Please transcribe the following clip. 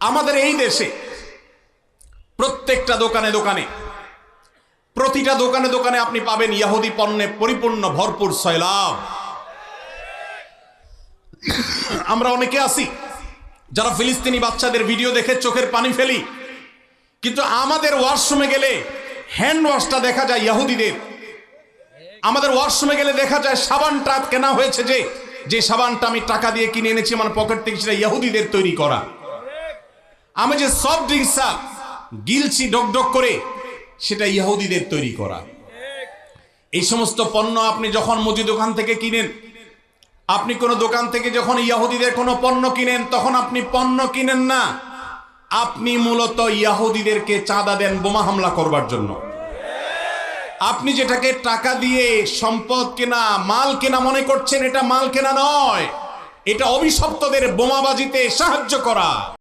আমাদের এই দেশে প্রত্যেকটা দোকানে দোকানে, প্রতিটা দোকানে দোকানে আপনি পাবেন ইয়াহুদি পণ্যে পরিপূর্ণ ভরপুর সয়লাভ আমরা অনেকে আছি, যারা ফিলিস্তিনি বাচ্চাদের ভিডিও দেখে চোখের পানি ফেলি, কিন্তু আমাদের ওয়াশরুমে গেলে হ্যান্ড ওয়াশটা দেখা যায় ইয়াহুদিদের। আমাদের ওয়াশরুমে গেলে দেখা যায় সাবানটা কেনা হয়েছে যে যে সাবানটা আমি টাকা দিয়ে কিনে এনেছি আমার পকেট থেকে সেটা ইয়াহুদিদের তৈরি করা। আমি যে সফট ড্রিঙ্কসটা গিলছি ডক ডক করে, সেটা ইয়াহুদিদের তৈরি করা। এই সমস্ত পণ্য আপনি যখন মুদি দোকান থেকে কিনেন, আপনি কোনো দোকান থেকে যখন ইয়াহুদিদের কোনো পণ্য কিনেন, তখন আপনি পণ্য কিনেন না। আপনি মূলত ইয়াহুদিদেরকে চাঁদা দেন বোমা হামলা করবার জন্য। আপনি যেটাকে টাকা দিয়ে সম্পদ কেনা, মাল কেনা মনে করছেন, এটা মাল কেনা নয়। এটা অভিশপ্তদের বোমাবাজিতে সাহায্য করা।